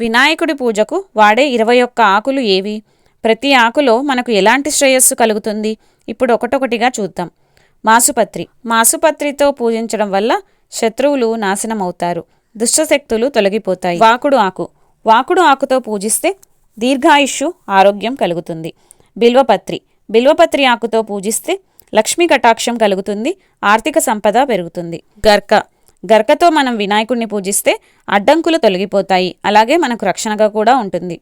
వినాయకుడి పూజకు వాడే ఇరవై ఒక్క ఆకులు ఏవి? ప్రతి ఆకులో మనకు ఎలాంటి శ్రేయస్సు కలుగుతుంది? ఇప్పుడు ఒకటొకటిగా చూద్దాం. మాసుపత్రి. మాసుపత్రితో పూజించడం వల్ల శత్రువులు నాశనమవుతారు. దుష్టశక్తులు తొలగిపోతాయి. వాకుడు ఆకు. వాకుడు ఆకుతో పూజిస్తే దీర్ఘాయుష్యు ఆరోగ్యం కలుగుతుంది. బిల్వపత్రి. బిల్వపత్రి ఆకుతో పూజిస్తే లక్ష్మీ కటాక్షం కలుగుతుంది. ఆర్థిక సంపద పెరుగుతుంది. గర్క. గర్కతో మనం వినాయకుడిని పూజిస్తే అడ్డంకులు తొలగిపోతాయి. అలాగే మనకు రక్షణగా కూడా ఉంటుంది.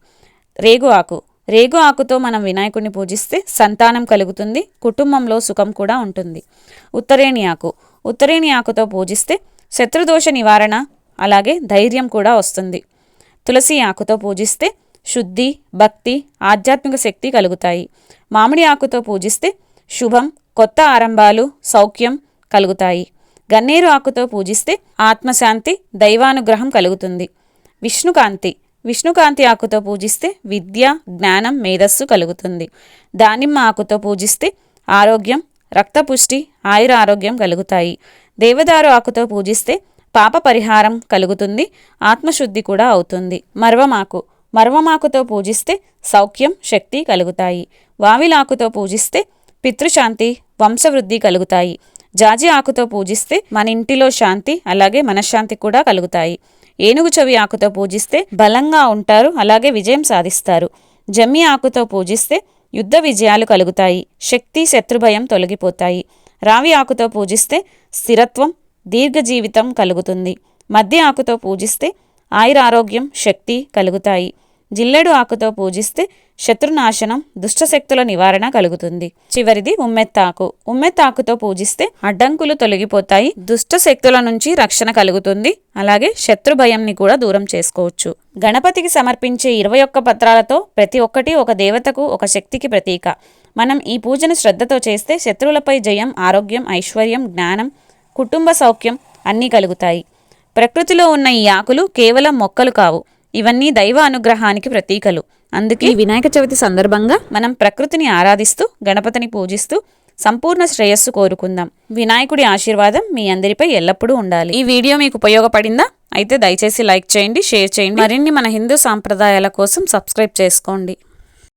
రేగు ఆకు. రేగు ఆకుతో మనం వినాయకుడిని పూజిస్తే సంతానం కలుగుతుంది కుటుంబంలో సుఖం కూడా ఉంటుంది. ఉత్తరేణి ఆకు. ఉత్తరేణి ఆకుతో పూజిస్తే శత్రుదోష నివారణ అలాగే ధైర్యం కూడా వస్తుంది. తులసి ఆకుతో పూజిస్తే శుద్ధి భక్తి ఆధ్యాత్మిక శక్తి కలుగుతాయి. మామిడి ఆకుతో పూజిస్తే శుభం కొత్త ఆరంభాలు సౌఖ్యం కలుగుతాయి. గన్నేరు ఆకుతో పూజిస్తే ఆత్మశాంతి దైవానుగ్రహం కలుగుతుంది. విష్ణుకాంతి. విష్ణుకాంతి ఆకుతో పూజిస్తే విద్య జ్ఞానం మేధస్సు కలుగుతుంది. దానిమ్మ ఆకుతో పూజిస్తే ఆరోగ్యం రక్తపుష్టి ఆయుర ఆరోగ్యం కలుగుతాయి. దేవదారు ఆకుతో పూజిస్తే పాప పరిహారం కలుగుతుంది ఆత్మశుద్ధి కూడా అవుతుంది. మర్వమాకు. మర్వమాకుతో పూజిస్తే సౌఖ్యం శక్తి కలుగుతాయి. వావిలాకుతో పూజిస్తే పితృశాంతి వంశవృద్ధి కలుగుతాయి. జాజి ఆకుతో పూజిస్తే మన ఇంటిలో శాంతి అలాగే మనశ్శాంతి కూడా కలుగుతాయి. ఏనుగు చెవి ఆకుతో పూజిస్తే బలంగా ఉంటారు అలాగే విజయం సాధిస్తారు. జమ్మి ఆకుతో పూజిస్తే యుద్ధ విజయాలు కలుగుతాయి శక్తి శత్రుభయం తొలగిపోతాయి. రావి ఆకుతో పూజిస్తే స్థిరత్వం దీర్ఘ జీవితం కలుగుతుంది. మధ్య ఆకుతో పూజిస్తే ఆయురారోగ్యం శక్తి కలుగుతాయి. జిల్లెడు ఆకుతో పూజిస్తే శత్రునాశనం దుష్టశక్తుల నివారణ కలుగుతుంది. చివరిది ఉమ్మెత్తాకు. ఉమ్మెత్తాకుతో పూజిస్తే అడ్డంకులు తొలగిపోతాయి దుష్ట శక్తుల నుంచి రక్షణ కలుగుతుంది. అలాగే శత్రు భయంని కూడా దూరం చేసుకోవచ్చు. గణపతికి సమర్పించే ఇరవై ఒక్క పత్రాలతో ప్రతి ఒక్కటి ఒక దేవతకు ఒక శక్తికి ప్రతీక. మనం ఈ పూజను శ్రద్ధతో చేస్తే శత్రువులపై జయం ఆరోగ్యం ఐశ్వర్యం జ్ఞానం కుటుంబ సౌఖ్యం అన్నీ కలుగుతాయి. ప్రకృతిలో ఉన్న ఈ ఆకులు కేవలం మొక్కలు కావు. ఇవన్నీ దైవ అనుగ్రహానికి ప్రతీకలు. అందుకే వినాయక చవితి సందర్భంగా మనం ప్రకృతిని ఆరాధిస్తూ గణపతిని పూజిస్తూ సంపూర్ణ శ్రేయస్సు కోరుకుందాం. వినాయకుడి ఆశీర్వాదం మీ అందరిపై ఎల్లప్పుడూ ఉండాలి. ఈ వీడియో మీకు ఉపయోగపడిందా? అయితే దయచేసి లైక్ చేయండి షేర్ చేయండి. మరిన్ని మన హిందూ సాంప్రదాయాల కోసం సబ్స్క్రైబ్ చేసుకోండి.